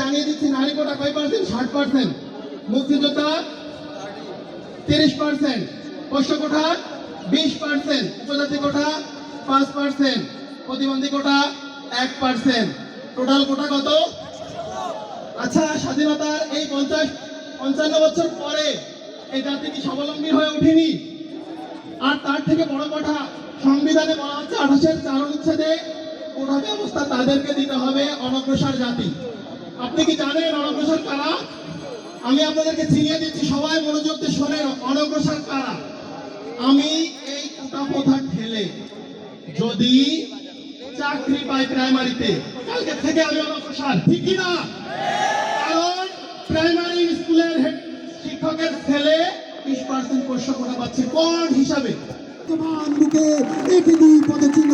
জানিয়ে দিচ্ছি, নারী কোটা কয় পার্সেন্ট ষাট পার্সেন্ট মুক্তিযোদ্ধা, তিরিশ পার্সেন্ট পোষ্য কোঠা বিশ পার্সেন্ট উপজাতি কোঠা পাঁচ পার্সেন্ট প্রতিবন্ধী কোঠা এক পার্সেন্ট টোটাল কোটা কত? আচ্ছা স্বাধীনতার এই পঞ্চাশ, পঞ্চান্ন বছর পরে এই জাতি কি স্বাবলম্বী হয়ে ওঠেনি? আর তার থেকে বড় কথা, সংবিধানে বলা হচ্ছে আঠাশের চার অনুচ্ছেদে কোটা ব্যবস্থা তাদেরকে দিতে হবে অনগ্রসর জাতি। আপনি কি জানেন অনগ্রসর কারা? আমি আপনাদেরকে চিনিয়ে দিচ্ছি, সবাই মনোযোগ দিয়ে শোনেন, অনগ্রসর কারা? আমি এই কোটা প্রথা ঠেলে যদি চাকরি পাই প্রাইমারিতে, কালকে থেকে আমি অনগ্রসর, ঠিক না? কারণ প্রাইমারি স্কুলের শিক্ষকের ছেলে বিশ পার্সেন্ট পোষ্য কোটা পাচ্ছে, কোন হিসাবে? বর্তমান বুকে একটি দুই পদে চিহ্ন।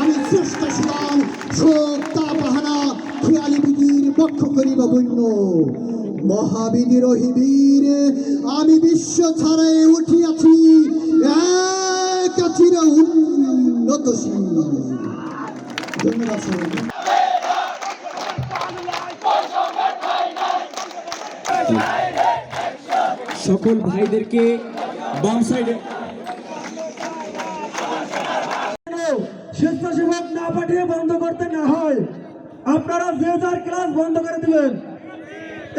আমি শ্রেষ্ঠ সুদান শোক তাপাহারা খেয়ালি বিধির বক্ষ করিব বন্য। মহাবিনীর বীর, আমি বিশ্ব ছাড়াই উঠিয়াছি, এক চির উন্নতশীল ধন্যবাদ সবাইকে। সকল ভাইদেরকে বাম সাইডে স্বেচ্ছাসেবক না পাঠিয়ে বন্ধ করতে না হয়, আপনারা যে যার ক্লাস বন্ধ করে দিবেন।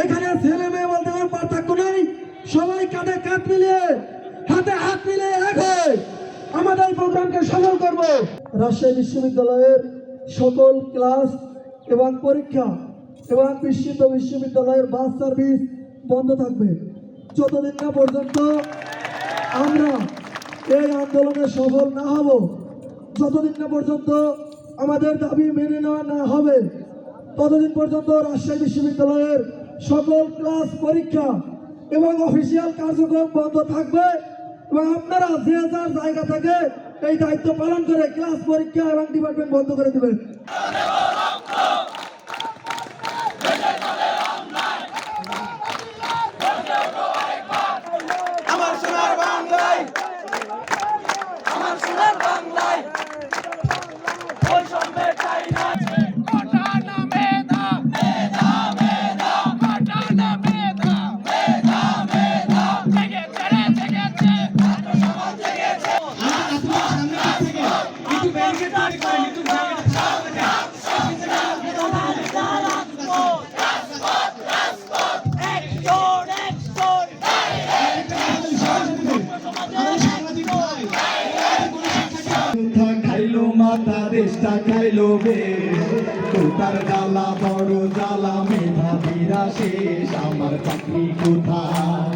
এখানে ছেলে মেয়ে বলতে কোনো পার্থক্য নেই, সবাই কাঁধে কাঁধ মিলিয়ে, হাতে হাত মিলিয়ে এক আমাদের প্রোগ্রামকে সফল করব। রাজশাহী বিশ্ববিদ্যালয়ের সকল ক্লাস এবং পরীক্ষা এবং বিশ্ববিদ্য বিশ্ববিদ্যালয়ের বাস সার্ভিস বন্ধ থাকবে। যতদিন না পর্যন্ত আমরা এই আন্দোলনে সফল না হব, যতদিন না পর্যন্ত আমাদের দাবি মেনে নেওয়া না হবে। ততদিন পর্যন্ত রাজশাহী বিশ্ববিদ্যালয়ের সকল ক্লাস পরীক্ষা এবং অফিসিয়াল কার্যক্রম বন্ধ থাকবে এবং আপনারা যে যার জায়গা থেকে এই দায়িত্ব পালন করে ক্লাস পরীক্ষা এবং ডিপার্টমেন্ট বন্ধ করে দেবেন। মাথা, দেশটা খাইলো বে। কোথার জ্বালা, বড় জ্বালা মেধাবীরা শেষ। আমার চাকরি কোথায়?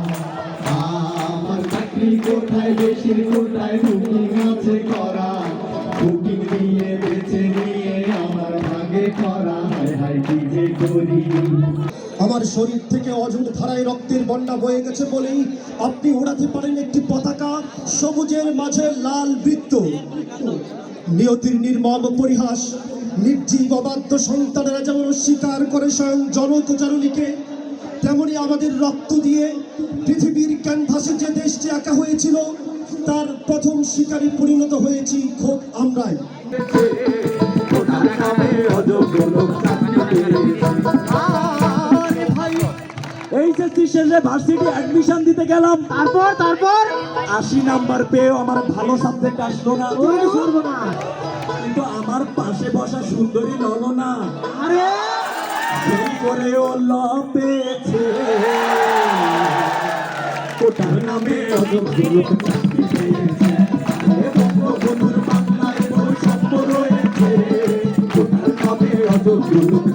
আমার চাকরি কোথায়? বেশির কোথায়? বুকিং আছে করা। দিয়ে নিয়ে আমার ভাগে করা হায় কি যে করি। আমার শরীর থেকে অজুন ধারায় রক্তের বন্যা বয়ে গেছে বলেই আপনি ওড়াতে পারেন একটি পতাকা সবুজের মাঝে লাল বৃত্ত। নিয়তির নির্মম পরিহাস, নির্জীব অবাধ্য সন্তানেরা যেমন স্বীকার করে স্বয়ং জননীকে তেমনি আমাদের রক্ত দিয়ে পৃথিবীর ক্যানভাসে যে দেশটি একা হয়েছিল তার প্রথম শিকারে পরিণত হয়েছি খোদ আমরাই। এইচএসসি শেষে ভার্সিটি অ্যাডমিশন দিতে গেলাম তারপর তারপর? আশি নাম্বার পেয়েও আমার ভালো সাবজেক্ট আসলো না। কিন্তু আমার পাশে বসা সুন্দরী ললনা আরে! করেও ল পেয়েছে। কোটার নামে অযোগ্য চাকরি পেয়েছে এ বঙ্গবন্ধুর বাংলায় বৈষম্য রয়েছে কোটার নামে অযোগ্য লোক